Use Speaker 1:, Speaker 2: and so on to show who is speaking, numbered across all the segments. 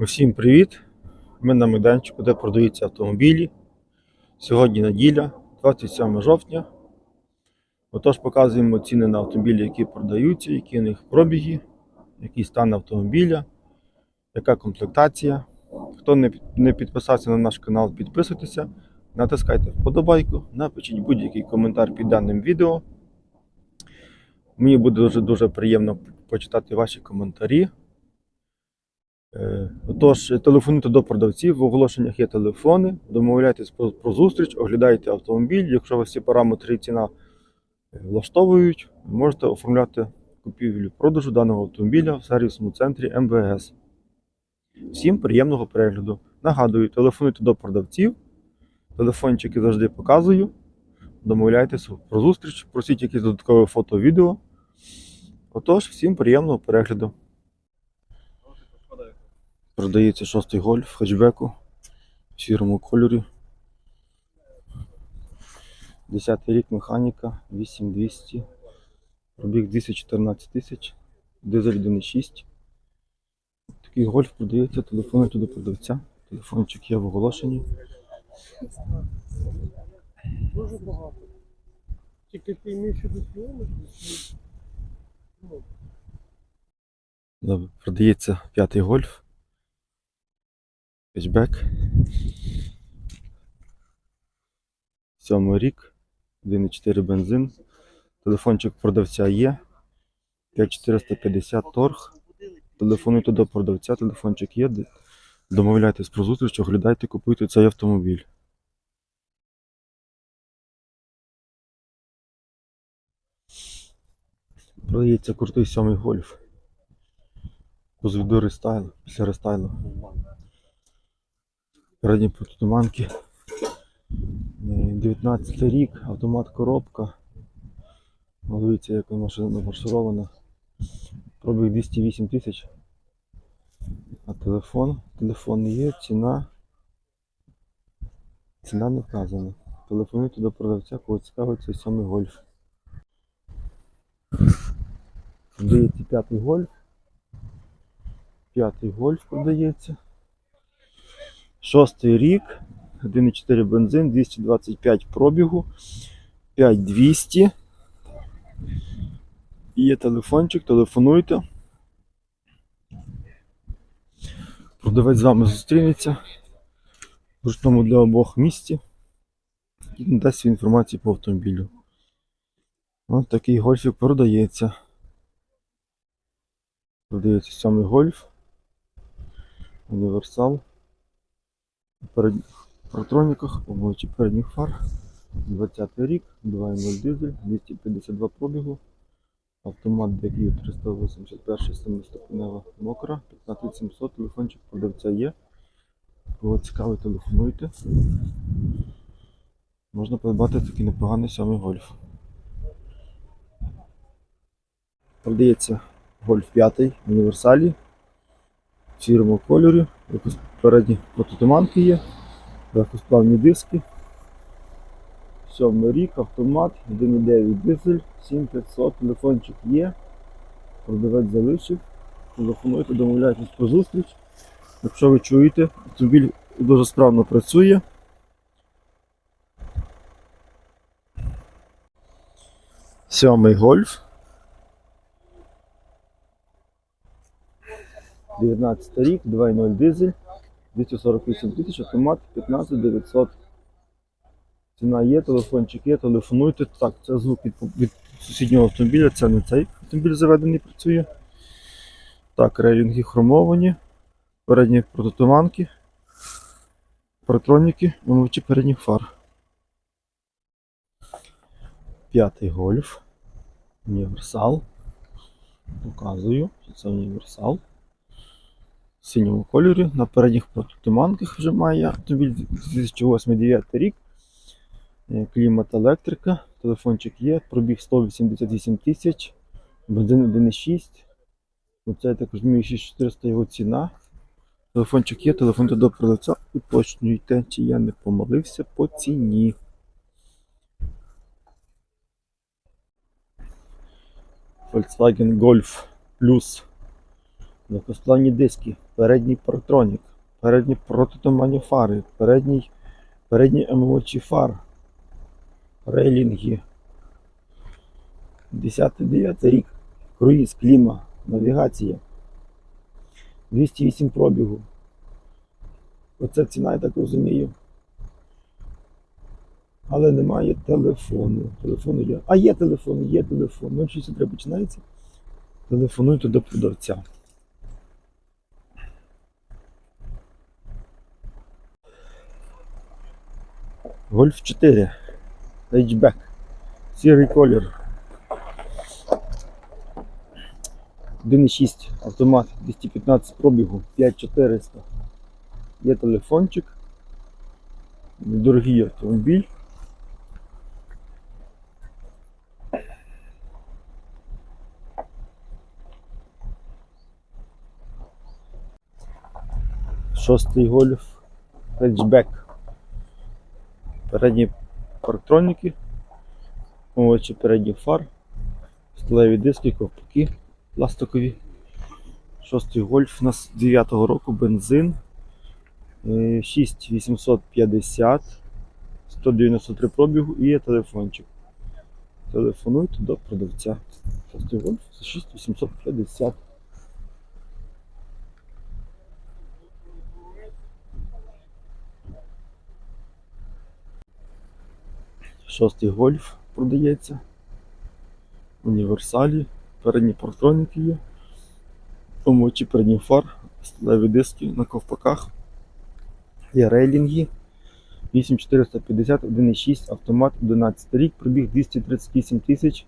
Speaker 1: Усім привіт! Ми на майданчику, де продаються автомобілі. Сьогодні неділя, 27 жовтня. Отож, показуємо ціни на автомобілі, які продаються, які у них пробіги, який стан автомобіля, яка комплектація. Хто не підписався на наш канал, підписуйтеся, натискайте вподобайку, напишіть будь-який коментар під даним відео. Мені буде дуже дуже приємно почитати ваші коментарі. Е, Отож, телефонуйте до продавців, в оголошеннях є телефони, домовляйтесь про, зустріч, оглядайте автомобіль. Якщо вас всі параметри і ціна е, влаштовують, можете оформляти купівлю продажу даного автомобіля в сервісному центрі МВС. Всім приємного перегляду. Нагадую, телефонуйте до продавців, телефончики завжди показую. Домовляйтесь про зустріч, просіть якісь додаткові фото, відео. Отож, всім приємного перегляду. Продається шостий гольф хетчбеку в сірому кольорі. 10 рік механіка 8200. Пробіг 214 тисяч. Дизель 1.6. Такий гольф продається, телефонуйте до продавця. Телефончик є в оголошенні.
Speaker 2: Дуже багато. Тільки ти міг до кілометрів. Ну,
Speaker 1: Добре, Продається п'ятий гольф. Хетчбек. Сьомий рік. 1,4 бензин. Телефончик продавця є. 5450 торг. Телефонуйте до продавця, телефончик є. Домовляйтесь про зустріч, оглядайте, купуйте цей автомобіль. Продається крутий сьомий гольф. Позвіду рестайл, після рестайлу. Передні протитуманки. Е, 19 рік, автомат коробка. Дивіться, як машина марширована. Пробіг 208 тисяч. А телефон? Телефон є, ціна. Ціна не вказана. Телефонуйте до продавця, кого цікавить цей самий гольф. Продається п'ятий гольф. П'ятий гольф продається. Шостий рік. 1,4 бензин, 225 пробігу, 5200. Є телефончик, телефонуйте. Продавець з вами зустрінеться в зручному для обох місці і надасть інформацію по автомобілю. Ось такий гольфік продається. Продається сьомий гольф. Універсал. Передніх протроніках, обличчі передніх фар. 20 рік, 2.0 дизель, 252 пробігу. Автомат DQ 381 7-ступенева мокра, 15700, телефончик продавця є. Кого цікавий, телефонуйте. Можна придбати такий непоганий сьомий гольф. Продається гольф 5 в універсалі в сірому кольорі. Якось передні протитуманки є, легкосплавні диски. Сьомий рік, автомат, 1,9 дизель, 7500, телефончик є. Продавець залишив. Телефонуйте, домовляйтесь про зустріч. Якщо ви чуєте, автомобіль дуже справно працює. Сьомий гольф. 19 рік, 2.0 дизель, 248 тисяч, автомат 15 900. Ціна є, телефончик є, телефонуйте. Так, це звук від, від сусіднього автомобіля, це не цей автомобіль заведений працює. Так, рейлінги хромовані, передні протитуманки, протроніки, омивачі передніх фар. П'ятий гольф. Універсал. Показую, що це універсал. Синьому кольорі. На передніх протитуманках вже має автомобіль 2008-2009 рік. Е, Клімат електрика, телефончик є, пробіг 188 тисяч, бензин 1,6. Оце я так розумію, 6400 його ціна. Телефончик є, телефонуйте до продавця, уточнюйте, чи я не помилився по ціні. Volkswagen Golf Plus. Легкосплавні диски передній парктронік, передні протитуманні фари, передній, передні омивачі фар, рейлінги. 10-9 рік. Круїз, кліма, навігація. 208 пробігу. Оце ціна, я так розумію. Але немає телефону. Телефону є. А є телефон, є телефон. Ну, 63 починається. Телефонуйте до продавця. Гольф 4. Хетчбек. Сірий колір. 1.6 автомат 215 пробігу 5400. Є телефончик. Недорогий автомобіль. Шостий гольф. Хетчбек. Передні парктроніки. Овочі передніх фар. Сталеві диски, ковпаки пластикові. Шостий гольф у нас 9-го року бензин. Е, 6850, 193 пробігу і є телефончик. Телефонуйте до продавця. Шостий гольф за 6850. Шостий гольф продається. Універсалі. Передні парктроніки є. Помочі передніх фар, сталеві диски на ковпаках. Є рейлінги. 8450, 1.6, автомат, 11 рік, пробіг 238 тисяч.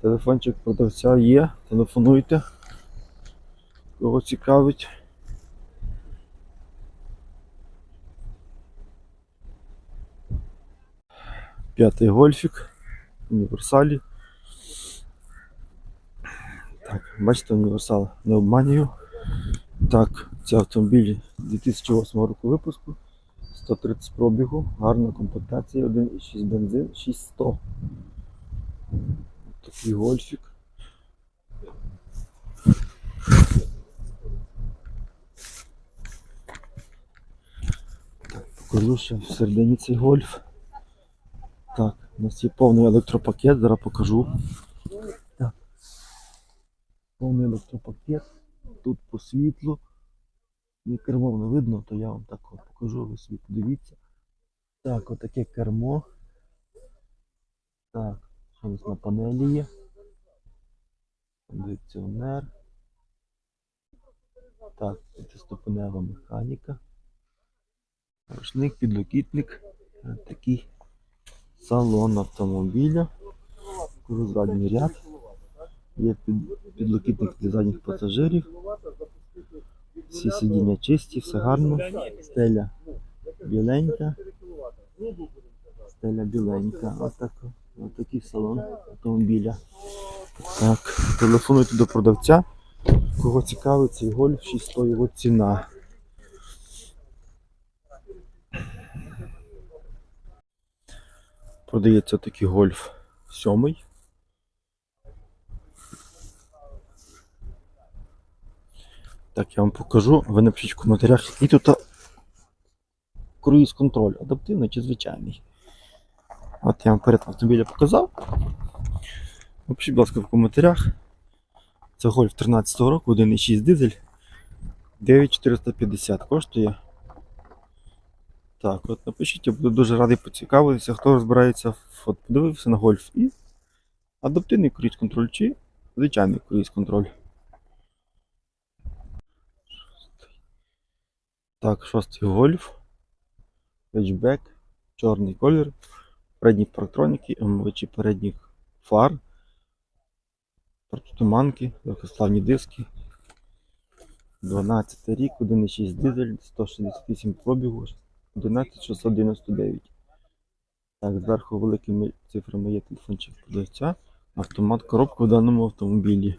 Speaker 1: Телефончик продавця є. Телефонуйте. Кого цікавить. П'ятий гольфік. Універсалі. Так, бачите, універсал не обманюю. Так, ці автомобілі 2008 року випуску. 130 пробігу, гарна комплектація, 1,6 бензин, 6100. Такий гольфік. Так, покажу ще всередині цей гольф. Так, у нас є повний електропакет, зараз покажу. Так. Повний електропакет. Тут по світлу. Мені кермо не видно, то я вам так покажу, ви собі подивіться. Так, отаке кермо. Так, що у нас на панелі є? Кондиціонер. Так, це механіка. Рушник, підлокітник. Такий салон автомобіля. Задній ряд. Є під, підлокітник для задніх пасажирів. Всі сидіння чисті, все гарно. Стеля біленька. Стеля біленька. Отак, отакий салон автомобіля. Так, телефонуйте до продавця. Кого цікавить цей гольф, 600 його ціна. Продається такий гольф сьомий. Так, я вам покажу. Ви напишіть в коментарях, який тут круїз контроль, адаптивний чи звичайний. От я вам перед автомобіля показав. Напишіть, будь ласка, в коментарях. Це гольф 13 року, 1,6 дизель. 9450 коштує. Так, от напишіть, я буду дуже радий поцікавитися, хто розбирається, от подивився на гольф і адаптивний круїз контроль чи звичайний круїз контроль. Так, шостий гольф. Хетчбек, чорний колір, передні парктроніки, омивачі передніх фар, протитуманки, легкославні диски. 12 рік, 1,6 дизель, 168 пробігу, 11699. Так, зверху великими цифрами є телефончик продавця, автомат, коробка в даному автомобілі.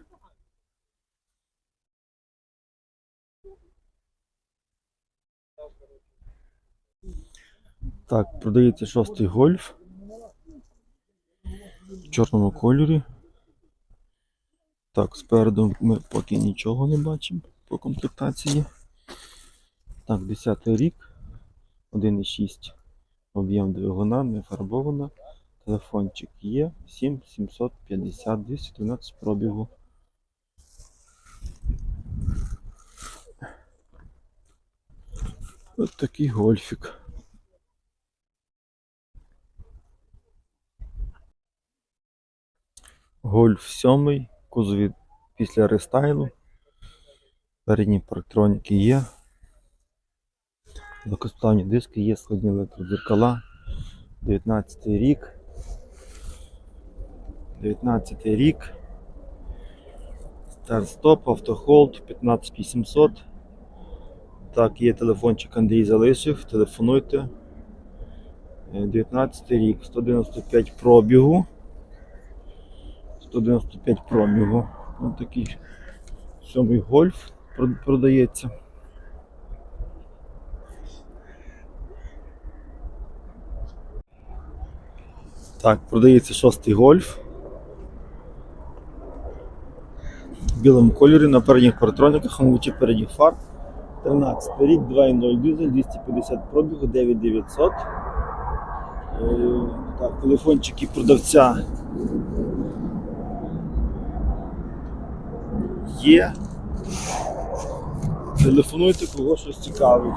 Speaker 1: Так, продається шостий гольф. В чорному кольорі. Так, спереду ми поки нічого не бачимо. по комплектації. Так, 10 рік, 1,6 об'єм двигуна, не фарбована. Телефончик є 7750, 212 пробігу. Ось такий гольфік. Гольф 7, кузові після рестайлу. Передні парктроніки є. Легкосплавні диски є, складні електродзеркала. 19 рік. 19 рік. Старт-стоп, автохолд, 15800. Так, є телефончик Андрій залишив, телефонуйте. Е, 19 рік, 195 пробігу. 195 пробігу. Ось такий сьомий гольф продається. Так, продається шостий гольф. В білому кольорі на передніх паратроніках, омовичі передніх фар. 13 рік, 2.0 дизель, 250 пробігу, 9900. Е, Так, телефончики продавця є. Телефонуйте, кого щось цікавить.